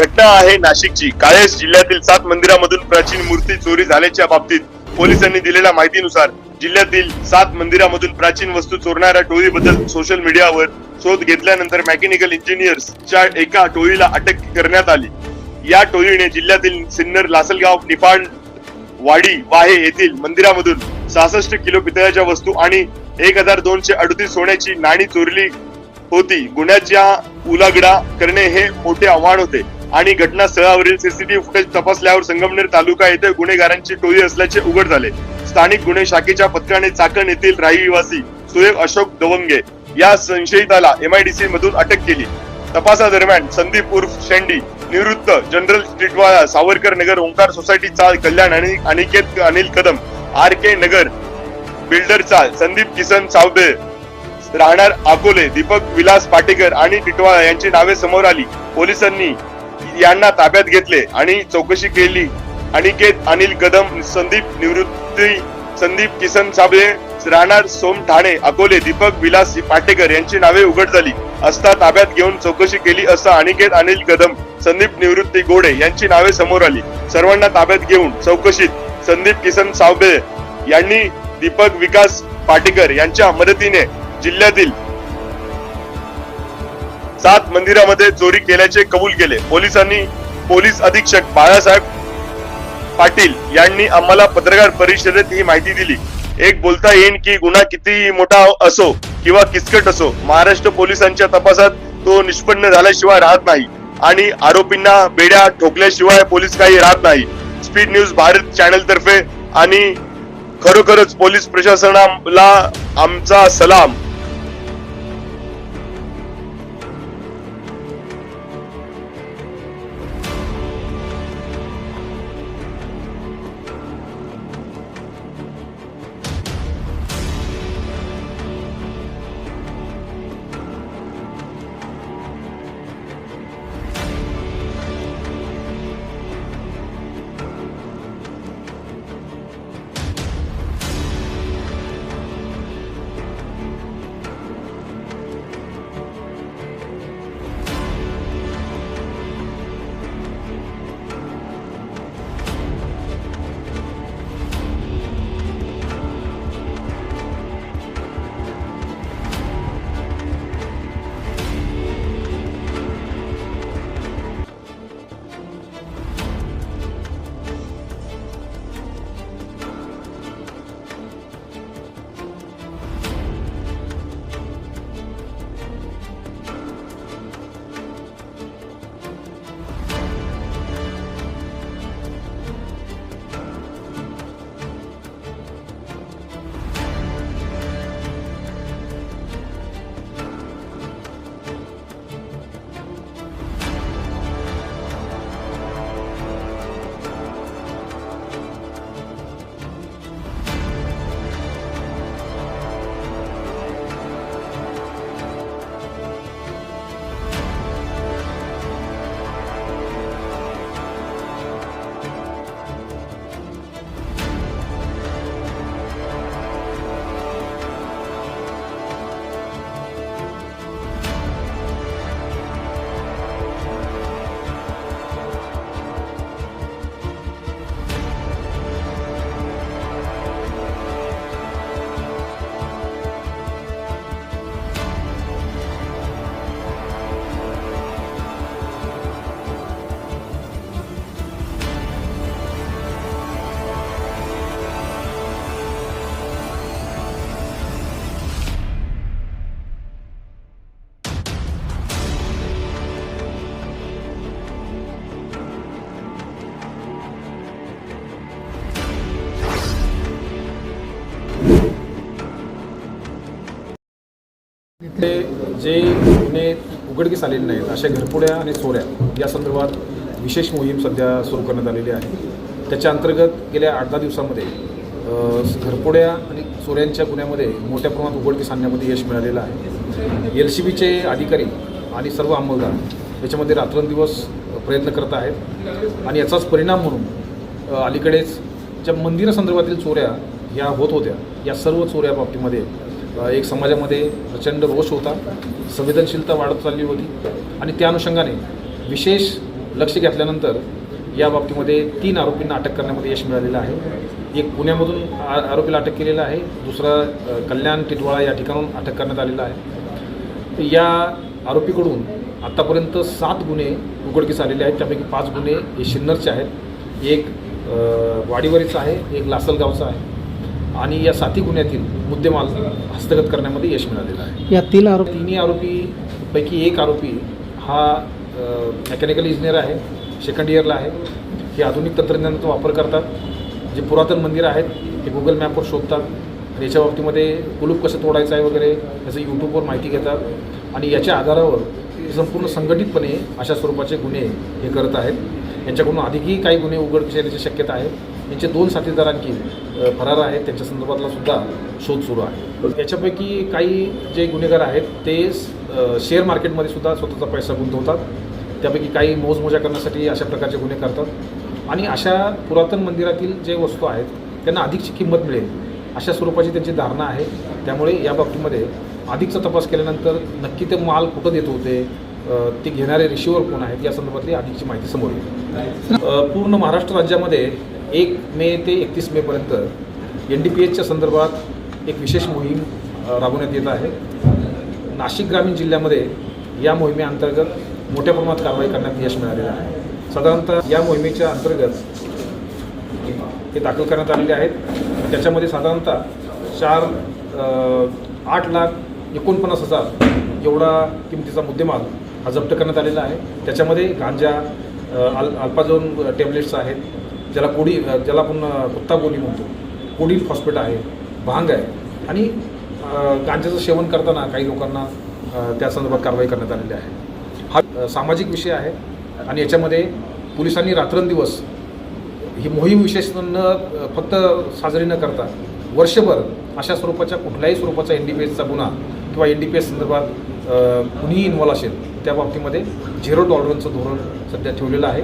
घटना आहे नाशिकची. काळेस जिल्ह्यातील सात मंदिरामधून प्राचीन मूर्ती चोरी झाल्याच्या बाबतीत पोलिसांनी दिलेल्या माहितीनुसार जिल्ह्यातील सात मंदिरामधून प्राचीन वस्तू चोरणाऱ्या टोळीबद्दल सोशल मीडियावर शोध घेतल्यानंतर मेकॅनिकल इंजिनियर्सच्या एका टोळीला अटक करण्यात आली. या टोळीने जिल्ह्यातील सिन्नर लासलगाव निफाड वाडी वाहे येथील मंदिरामधून सहासष्ट किलो पितळ्याच्या वस्तू आणि एक हजार दोनशे अडतीस सोन्याची नाणी चोरली होती. गुन्ह्याच्या उलागडा करणे हे मोठे आव्हान होते. आणि घटनास्थळावरील सीसीटीव्ही फुटेज तपासल्यावर संगमनेर तालुका येथे गुन्हेगारांची टोळी असल्याचे उघड झाले. स्थानिक गुन्हे शाखेच्या पथकाने चाकण येथील रहिवासी सुयोग अशोक दवंगे या संशयिताला एमआयडीसी मधून अटक केली. तपासादरम्यान संदीप उर्फ शेंडी निवृत्त जनरल टिटवाळा सावरकर नगर ओंकार सोसायटी चाल कल्याण आणि Aniket Anil Kadam R K Nagar builder chawl Sandeep Kisan सावबे राहणार अकोले दीपक विलास पाटेकर आणि टिटवाळा यांची नावे समोर आली. पोलिसांनी यांना ताब्यात घेतले आणि चौकशी केली. अनिकेत अनिल कदम संदीप निवृत्ती संदीप किसन साबळे राहणार सोम ठाणे अकोले दीपक विलास पाटेकर यांची नावे उघड झाली. असता ताब्यात घेऊन चौकशी केली असता अनिकेत अनिल कदम संदीप निवृत्ती गोडे यांची नावे समोर आली. सर्वांना ताब्यात घेऊन चौकशीत संदीप किसन सावबे यांनी दीपक विकास पाटेकर यांच्या मदतीने जिल्ह्यातील सात मंदिरामध्ये चोरी केल्याचे कबूल केले. पोलिसांनी पोलीस अधीक्षक बाळासाहेब पाटील यांनी आम्हाला पत्रकार परिषदेत ही माहिती दिली. एक बोलता येईल की गुन्हा किती मोठा असो किंवा किचकट असो महाराष्ट्र पोलिसांच्या तपासात तो निष्पन्न झाल्याशिवाय राहत नाही आणि आरोपींना बेड्या ठोकल्याशिवाय पोलीस काही राहत नाही. स्पीड न्यूज भारत चॅनल तर्फे आणि खरोखरच पोलीस प्रशासनाला आमचा सलाम. ते जे गुन्हे उघडकीस आलेले नाहीत अशा घरपुड्या आणि चोऱ्या या संदर्भात विशेष मोहीम सध्या सुरू करण्यात आलेली आहे. त्याच्या अंतर्गत गेल्या आठ दहा दिवसामध्ये घरपोड्या घरपुड्या आणि चोऱ्यांच्या गुन्ह्यामध्ये मोठ्या प्रमाणात उघडकीस आणण्यामध्ये यश मिळालेलं आहे. एल सी बीचे अधिकारी आणि सर्व अंमलदार याच्यामध्ये रात्रंदिवस प्रयत्न करत आहेत आणि याचाच परिणाम म्हणून अलीकडेच ज्या मंदिरासंदर्भातील चोऱ्या ह्या होत होत्या या सर्व चोऱ्या बाबतीमध्ये एक समाजामध्ये प्रचंड रोष होता संवेदनशीलता वाढत चालली होती आणि त्या अनुषंगाने विशेष लक्ष घेतल्यानंतर या बाबतीमध्ये तीन आरोपींना अटक करण्यामध्ये यश मिळालेलं आहे. एक पुण्यामधून आ- आरोपीला अटक केलेलं आहे दुसरा कल्याण टिटवाळा या ठिकाणून अटक करण्यात आलेला आहे. तर या आरोपीकडून आत्तापर्यंत सात गुन्हे उघडकीस आलेले आहेत त्यापैकी पाच गुन्हे हे शिन्नरचे आहेत. एक वाडीवरीचा आहे एक लासलगावचा आहे. आणि या साती गुन्ह्यातील मुद्देमाल हस्तगत करण्यामध्ये यश मिळालेलं आहे. या तीन आरोपी तिन्ही आरोपीपैकी एक आरोपी हा मेकॅनिकल इंजिनियर आहे सेकंड इयरला आहे. हे आधुनिक तंत्रज्ञानाचा वापर करतात. जे पुरातन मंदिर आहेत ते गुगल मॅपवर शोधतात. आणि याच्या बाबतीमध्ये कुलूप कसं तोडायचं आहे वगैरे याचं यूट्यूबवर माहिती घेतात. आणि याच्या आधारावर संपूर्ण संघटितपणे अशा स्वरूपाचे गुन्हे हे करत आहेत. यांच्याकडून अधिकही काही गुन्हे येण्याची शक्यता आहे. यांचे दोन साथीदार आणखी फरार आहेत. त्यांच्या संदर्भातला सुद्धा शोध सुरू आहे. याच्यापैकी काही जे गुन्हेगार आहेत ते शेअर मार्केटमध्ये सुद्धा स्वतःचा पैसा गुंतवतात. त्यापैकी काही मोजमोजा करण्यासाठी अशा प्रकारचे गुन्हे करतात. आणि अशा पुरातन मंदिरातील जे वस्तू आहेत त्यांना अधिकची किंमत मिळेल अशा स्वरूपाची त्यांची धारणा आहे. त्यामुळे या बाबतीमध्ये अधिकचा तपास केल्यानंतर नक्की ते माल कुठं देत होते ते घेणारे रिशिवर कोण आहेत या संदर्भातली अधिकची माहिती समोर येईल. पूर्ण महाराष्ट्र राज्यामध्ये एक मे ते एकतीस मेपर्यंत एन डी पी एचच्या संदर्भात एक विशेष मोहीम राबवण्यात येत आहे. नाशिक ग्रामीण जिल्ह्यामध्ये या मोहिमेअंतर्गत मोठ्या प्रमाणात कारवाई करण्यात यश मिळालेलं आहे. साधारणतः या मोहिमेच्या अंतर्गत हे दाखल करण्यात आलेले आहेत. त्याच्यामध्ये साधारणतः चार आठ लाख एकोणपन्नास हजार एवढा किमतीचा मुद्देमाल हा जप्त करण्यात आलेला आहे. त्याच्यामध्ये गांजा अल अल्पाझोन टॅबलेट्स आहेत. ज्याला कोडी ज्याला आपण कुत्ता गोली म्हणतो. कोडील फॉस्फेट आहे भांग आहे. आणि गांजाचं सेवन करताना काही लोकांना त्या संदर्भात कारवाई करण्यात आलेली आहे. हा सामाजिक विषय आहे. आणि याच्यामध्ये पोलिसांनी रात्रंदिवस ही मोहीम विशेष न फक्त साजरी न करता वर्षभर अशा स्वरूपाच्या कुठल्याही स्वरूपाचा एन डी पी एसचा गुन्हा किंवा एन डी पी एस संदर्भात कुणीही इन्व्हॉल्व असेल त्या बाबतीमध्ये झिरो टॉलरन्सचं धोरण सध्या ठेवलेलं आहे.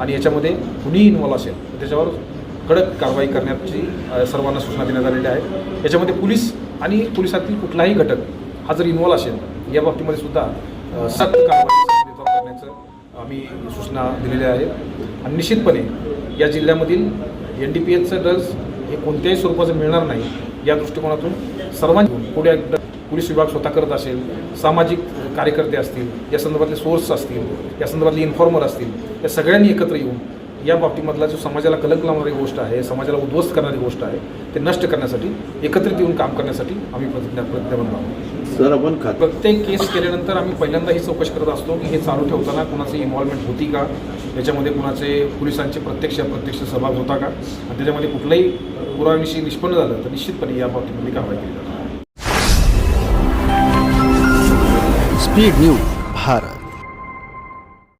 आणि याच्यामध्ये कुणीही इन्व्हॉल्व असेल त्याच्यावर कडक कारवाई करण्याची सर्वांना सूचना देण्यात आलेल्या आहेत. याच्यामध्ये पोलीस आणि पोलिसातील कुठलाही घटक हा जर इन्व्हॉल्व असेल या बाबतीमध्ये सुद्धा सक्त कारवाई करण्याचं आम्ही सूचना दिलेल्या आहेत. आणि निश्चितपणे या जिल्ह्यामधील एन डी पी एचचं ड्रग्ज हे कोणत्याही स्वरूपाचं मिळणार नाही या दृष्टिकोनातून सर्वांनी पुढे एकदा पोलीस विभाग स्वतः करत असेल सामाजिक कार्यकर्ते असतील या संदर्भातले सोर्स असतील या संदर्भातले इन्फॉर्मर असतील या सगळ्यांनी एकत्र येऊन या बाबतीमधला जो समाजाला कलंक लावणारी गोष्ट आहे समाजाला उद्ध्वस्त करणारी गोष्ट आहे ते नष्ट करण्यासाठी एकत्रित येऊन काम करण्यासाठी आम्ही प्रतिज्ञा प्रतिज्ञाबद्ध आहोत. सर आपण प्रत्येक केस केल्यानंतर आम्ही पहिल्यांदा ही चौकशी करत असतो की हे चालू ठेवताना कुणाची इन्व्हॉल्वमेंट होती का? याच्यामध्ये कुणाचे पोलिसांचे प्रत्यक्ष अप्रत्यक्ष सहभाग होता का? आणि त्याच्यामध्ये कुठलाही पुराव्याविषयी निष्पन्न झालं तर निश्चितपणे या बाबतीमध्ये कारवाई केली जाते. Speed news Bharat.